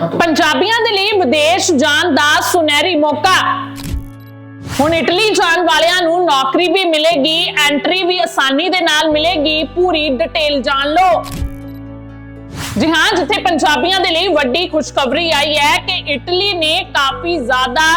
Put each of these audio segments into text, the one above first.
ਪੰਜਾਬੀਆਂ ਦੇ ਲਈ ਵਿਦੇਸ਼ ਜਾਣ ਦਾ ਸੁਨਹਿਰੀ ਮੌਕਾ। ਹੁਣ ਇਟਲੀ ਜਾਣ ਵਾਲਿਆਂ ਨੂੰ ਨੌਕਰੀ ਵੀ ਮਿਲੇਗੀ ਐਂਟਰੀ ਵੀ ਆਸਾਨੀ ਦੇ ਨਾਲ ਮਿਲੇਗੀ, ਪੂਰੀ ਡਿਟੇਲ ਜਾਣ ਲਓ। ਜੀ ਹਾਂ, ਜਿੱਥੇ ਪੰਜਾਬੀਆਂ ਦੇ ਲਈ ਵੱਡੀ ਖੁਸ਼ਖਬਰੀ ਆਈ ਹੈ ਕਿ ਇਟਲੀ ਨੇ ਕਾਫੀ ਜ਼ਿਆਦਾ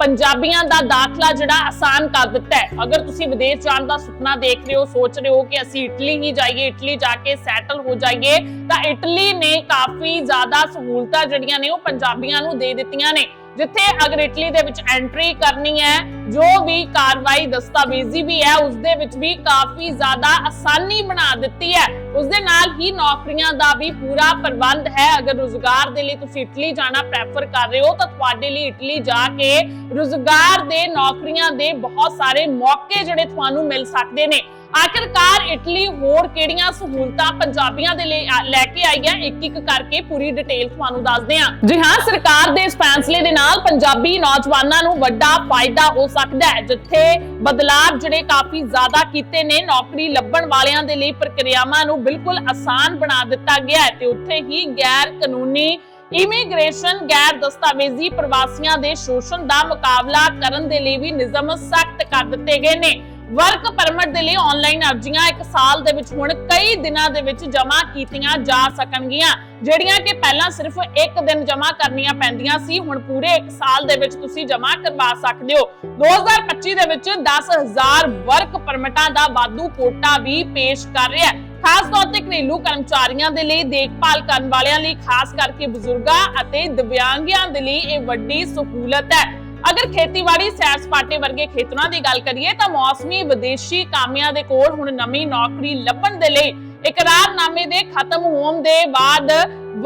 ਪੰਜਾਬੀਆਂ ਦਾ ਦਾਖਲਾ ਜਿਹੜਾ ਆਸਾਨ ਕਰ ਦਿੱਤਾ ਹੈ। ਅਗਰ ਤੁਸੀਂ ਵਿਦੇਸ਼ ਜਾਣ ਦਾ ਸੁਪਨਾ ਦੇਖ ਰਹੇ ਹੋ, ਸੋਚ ਰਹੇ ਹੋ ਕਿ ਅਸੀਂ ਇਟਲੀ ਹੀ ਜਾਈਏ, ਇਟਲੀ ਜਾ ਕੇ ਸੈਟਲ ਹੋ ਜਾਈਏ, ਤਾਂ ਇਟਲੀ ਨੇ ਕਾਫੀ ਜ਼ਿਆਦਾ ਸਹੂਲਤਾਂ ਜਿਹੜੀਆਂ ਨੇ ਉਹ ਪੰਜਾਬੀਆਂ ਨੂੰ ਦੇ ਦਿੱਤੀਆਂ ਨੇ। ਜਿੱਥੇ ਅਗਰ ਇਟਲੀ ਦੇ ਵਿੱਚ ਐਂਟਰੀ ਕਰਨੀ ਹੈ, ਜੋ ਵੀ ਕਾਰਵਾਈ ਦਸਤਾਵੇਜ਼ੀ ਵੀ ਹੈ ਉਸ ਦੇ ਵਿੱਚ ਵੀ ਕਾਫੀ ਜ਼ਿਆਦਾ ਆਸਾਨੀ ਬਣਾ ਦਿੱਤੀ ਹੈ। ਉਸ ਦੇ ਨਾਲ ਹੀ ਨੌਕਰੀਆਂ ਦਾ ਵੀ ਪੂਰਾ ਪ੍ਰਬੰਧ ਹੈ। ਅਗਰ ਰੁਜ਼ਗਾਰ ਦੇ ਲਈ ਤੁਸੀਂ ਇਟਲੀ ਜਾਣਾ ਪ੍ਰੈਫਰ ਕਰ ਰਹੇ ਹੋ, ਤਾਂ ਤੁਹਾਡੇ ਲਈ ਇਟਲੀ ਜਾ ਕੇ ਰੁਜ਼ਗਾਰ ਦੇ, ਨੌਕਰੀਆਂ ਦੇ ਬਹੁਤ ਸਾਰੇ ਮੌਕੇ ਜਿਹੜੇ ਤੁਹਾਨੂੰ ਮਿਲ ਸਕਦੇ ਨੇ। ਆਖਿਰਕਾਰ ਇਟਲੀ ਹੋਰ ਕਿਹੜੀਆਂ ਸਹੂਲਤਾਂ ਪੰਜਾਬੀਆਂ ਦੇ ਲਈ ਲੈ ਕੇ ਆਈ ਹੈ? ਇੱਕ ਇੱਕ ਕਰਕੇ ਪੂਰੀ ਡਿਟੇਲ ਤੁਹਾਨੂੰ ਦੱਸਦੇ ਹਾਂ। ਜੀ ਹਾਂ, ਸਰਕਾਰ ਦੇ ਇਸ ਫੈਸਲੇ ਦੇ ਨਾਲ ਪੰਜਾਬੀ ਨੌਜਵਾਨਾਂ ਨੂੰ ਵੱਡਾ ਫਾਇਦਾ ਹੋ ਸਕਦਾ ਹੈ, ਜਿੱਥੇ ਬਦਲਾਅ ਜਿਹੜੇ ਕਾਫੀ ਜ਼ਿਆਦਾ ਕੀਤੇ ਨੇ, ਨੌਕਰੀ ਲੱਭਣ ਵਾਲਿਆਂ ਦੇ ਲਈ ਪ੍ਰਕਿਰਿਆਵਾਂ ਨੂੰ ਬਿਲਕੁਲ ਆਸਾਨ ਬਣਾ ਦਿੱਤਾ ਗਿਆ ਹੈ ਤੇ ਉੱਥੇ ਹੀ ਗੈਰ ਕਾਨੂੰਨੀ ਇਮੀਗ੍ਰੇਸ਼ਨ ਗੈਰ ਦਸਤਾਵੇਜ਼ੀ ਪ੍ਰਵਾਸੀਆਂ ਦੇ ਸ਼ੋਸ਼ਣ ਦਾ ਮੁਕਾਬਲਾ ਕਰਨ ਦੇ ਲਈ ਵੀ ਨਿਯਮ ਸਖਤ ਕਰ ਦਿੱਤੇ ਗਏ ਨੇ। ਵਰਕ ਪਰਮਿਟ ਦੇ ਲਈ ਆਨਲਾਈਨ ਅਰਜ਼ੀਆਂ ਇੱਕ ਸਾਲ ਦੇ ਵਿੱਚ ਹੁਣ ਕਈ ਦਿਨਾਂ ਦੇ ਵਿੱਚ ਜਮ੍ਹਾਂ ਕੀਤੀਆਂ ਜਾ ਸਕਣਗੀਆਂ, ਜਿਹੜੀਆਂ ਕਿ ਪਹਿਲਾਂ ਸਿਰਫ ਇੱਕ ਦਿਨ ਜਮ੍ਹਾਂ ਕਰਨੀਆਂ ਪੈਂਦੀਆਂ ਸੀ, ਹੁਣ ਪੂਰੇ ਇੱਕ ਸਾਲ ਦੇ ਵਿੱਚ ਤੁਸੀਂ ਜਮ੍ਹਾਂ ਕਰਵਾ ਸਕਦੇ ਹੋ। 2025 ਦੇ ਵਿੱਚ 10000 ਵਰਕ ਪਰਮਿਟਾਂ ਦਾ ਵਾਧੂ ਕੋਟਾ ਵੀ ਪੇਸ਼ ਕਰ ਰਿਹਾ ਹੈ। ਖਾਸ ਤੌਰ ਤੇ ਘਰੇਲੂ ਕਰਮਚਾਰੀਆਂ ਦੇ ਲਈ ਦੇਖਭਾਲ ਕਰਨ ਵਾਲਿਆਂ ਲਈ, ਖਾਸ ਕਰਕੇ ਬਜ਼ੁਰਗਾਂ ਅਤੇ ਦਿਵਿਆਂਗਾਂ ਦੇ ਲਈ ਇਹ ਵੱਡੀ ਸਹੂਲਤ ਹੈ। ਅਗਰ ਖੇਤੀਬਾੜੀ ਸੈਰ ਸਪਾਟੇ ਵਰਗੇ ਖੇਤਰਾਂ ਦੀ ਗੱਲ ਕਰੀਏ ਤਾਂ ਮੌਸਮੀ ਵਿਦੇਸ਼ੀ ਕਾਮਿਆਂ ਦੇ ਕੋਲ ਹੁਣ ਨਵੀਂ ਨੌਕਰੀ ਲੱਭਣ ਦੇ ਲਈ ਇਕਰਾਰਨਾਮੇ ਦੇ ਖਤਮ ਹੋਣ ਦੇ ਬਾਅਦ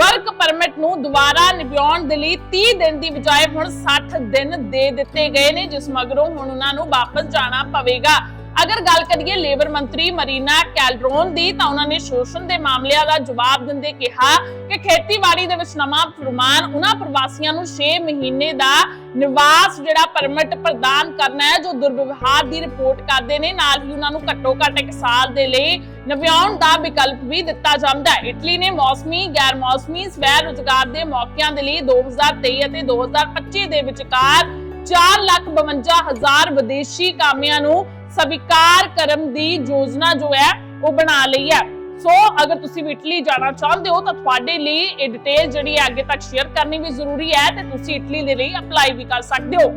ਵਰਕ ਪਰਮਿਟ ਨੂੰ ਦੁਬਾਰਾ ਨਿਭਾਉਣ ਦੇ ਲਈ 30 ਦਿਨ ਦੀ ਬਜਾਏ ਹੁਣ 60 ਦਿਨ ਦੇ ਦਿੱਤੇ ਗਏ ਨੇ, ਜਿਸ ਮਗਰੋਂ ਹੁਣ ਉਹਨਾਂ ਨੂੰ ਵਾਪਸ ਜਾਣਾ ਪਵੇਗਾ। ਅਗਰ ਗੱਲ ਕਰੀਏ ਲੇਬਰ ਮੰਤਰੀ ਮਰੀਨਾ ਕੈਲਡਰੋਨ ਦੀ, ਤਾਂ ਉਹਨਾਂ ਨੇ ਸ਼ੋਸ਼ਣ ਦੇ ਮਾਮਲਿਆਂ ਦਾ ਜਵਾਬ ਦਿੰਦੇ ਕਿਹਾ ਕਿ ਖੇਤੀਬਾੜੀ ਦੇ ਵਿੱਚ ਨਵਾਂ ਫਰਮਾਨ ਉਹਨਾਂ ਪ੍ਰਵਾਸੀਆਂ ਨੂੰ 6 ਮਹੀਨੇ ਦਾ ਨਿਵਾਸ ਜਿਹੜਾ ਪਰਮਿਟ ਪ੍ਰਦਾਨ ਕਰਨਾ ਹੈ, ਜੋ ਦੁਰਵਿਵਹਾਰ ਦੀ ਰਿਪੋਰਟ ਕਰਦੇ ਨੇ, ਨਾਲ ਹੀ ਉਹਨਾਂ ਨੂੰ ਘੱਟੋ ਘੱਟ ਇੱਕ ਸਾਲ ਦੇ ਲਈ ਨਵਿਆਉਣ ਦਾ ਵਿਕਲਪ ਵੀ ਦਿੱਤਾ ਜਾਂਦਾ ਹੈ। ਇਟਲੀ ਨੇ ਮੌਸਮੀ ਗੈਰ ਮੌਸਮੀ ਸਵੈ ਰੁਜ਼ਗਾਰ ਦੇ ਮੌਕਿਆਂ ਦੇ ਲਈ 2023 ਅਤੇ 2025 ਦੇ ਵਿਚਕਾਰ 452000 ਵਿਦੇਸ਼ੀ ਕਾਮਿਆਂ ਨੂੰ ਸਵੀਕਾਰ ਕਰਨ ਦੀ ਯੋਜਨਾ ਜੋ ਹੈ, ਉਹ ਬਣਾ ਲਈ ਹੈ। ਸੋ, ਅਗਰ ਤੁਸੀਂ ਇਟਲੀ ਜਾਣਾ ਚਾਹੁੰਦੇ ਹੋ, ਤਾਂ ਤੁਹਾਡੇ ਲਈ ਇਹ ਡਿਟੇਲ ਜਿਹੜੀ ਹੈ ਅੱਗੇ ਤੱਕ ਸ਼ੇਅਰ ਕਰਨੀ ਵੀ ਜ਼ਰੂਰੀ ਹੈ ਤੇ ਤੁਸੀਂ ਇਟਲੀ ਦੇ ਲਈ ਅਪਲਾਈ ਵੀ ਕਰ ਸਕਦੇ ਹੋ।